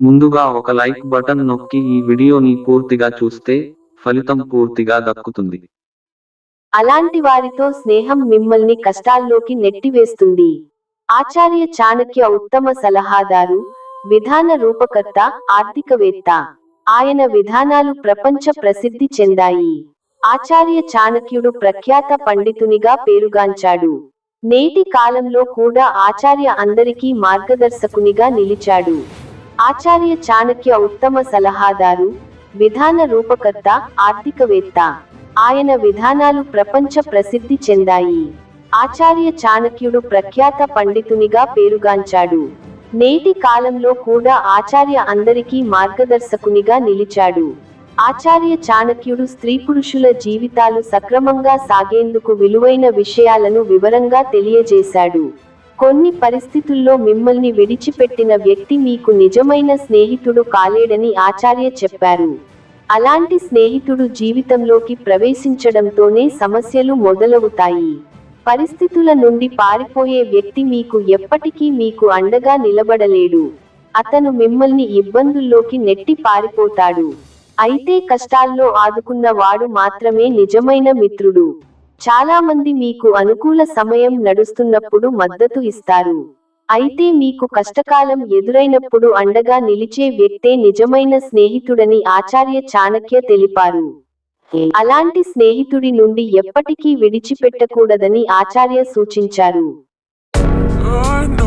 ముందుగా ఒక like button నొక్కి ఈ వీడియోని పూర్తిగా చూస్తే ఫలితం పూర్తిగా దక్కుతుంది. అలాంటి వారితో స్నేహం మిమ్మల్ని కష్టాల్లోకి నెట్టివేస్తుంది. ఆచార్య చాణక్య ఉత్తమ సలహాదారు విధాన రూపకర్త ఆర్థికవేత్త. ఆయన విధానాలు ప్రపంచ ప్రసిద్ధి చెందాయి. ఆచార్య చాణక్యుడు ప్రఖ్యాత పండితునిగా పేరుగాంచాడు. నేటి కాలంలో కూడా ఆచార్య అందరికీ మార్గదర్శకునిగా నిలిచాడు. ఆచార్య చాణక్య ఉత్తమ సలహాదారు విధాన రూపకర్త ఆర్థికవేత్త. ఆయన విధానాలు ప్రపంచ ప్రసిద్ధి చెందాయి. ఆచార్య చాణక్యుడు ప్రఖ్యాత పండితునిగా పేరుగాంచాడు. నేటి కాలంలో కూడా ఆచార్య అందరికీ మార్గదర్శకునిగా నిలిచాడు. ఆచార్య చాణక్యుడు స్త్రీ పురుషుల జీవితాలు సక్రమంగా సాగేందుకు విలువైన విషయాలను వివరంగా తెలియజేశాడు. కొన్ని పరిస్థితుల్లో మిమ్మల్ని విడిచిపెట్టిన వ్యక్తి మీకు నిజమైన స్నేహితుడు కాలేడని ఆచార్య చెప్పారు. అలాంటి స్నేహితుడు జీవితంలోకి ప్రవేశించడంతోనే సమస్యలు మొదలవుతాయి. పరిస్థితుల నుండి పారిపోయే వ్యక్తి మీకు ఎప్పటికీ మీకు అండగా నిలబడలేడు. అతను మిమ్మల్ని ఇబ్బందుల్లోకి నెట్టి పారిపోతాడు. అయితే కష్టాల్లో ఆదుకున్న వాడు మాత్రమే నిజమైన మిత్రుడు. చాలా మంది మీకు అనుకూల సమయం నడుస్తున్నప్పుడు మద్దతు ఇస్తారు. అయితే మీకు కష్టకాలం ఎదురైనప్పుడు అండగా నిలిచే వ్యక్తే నిజమైన స్నేహితుడని ఆచార్య చాణక్య తెలిపారు. అలాంటి స్నేహితుడి నుండి ఎప్పటికీ విడిచిపెట్టకూడదని ఆచార్య సూచించారు. Oh,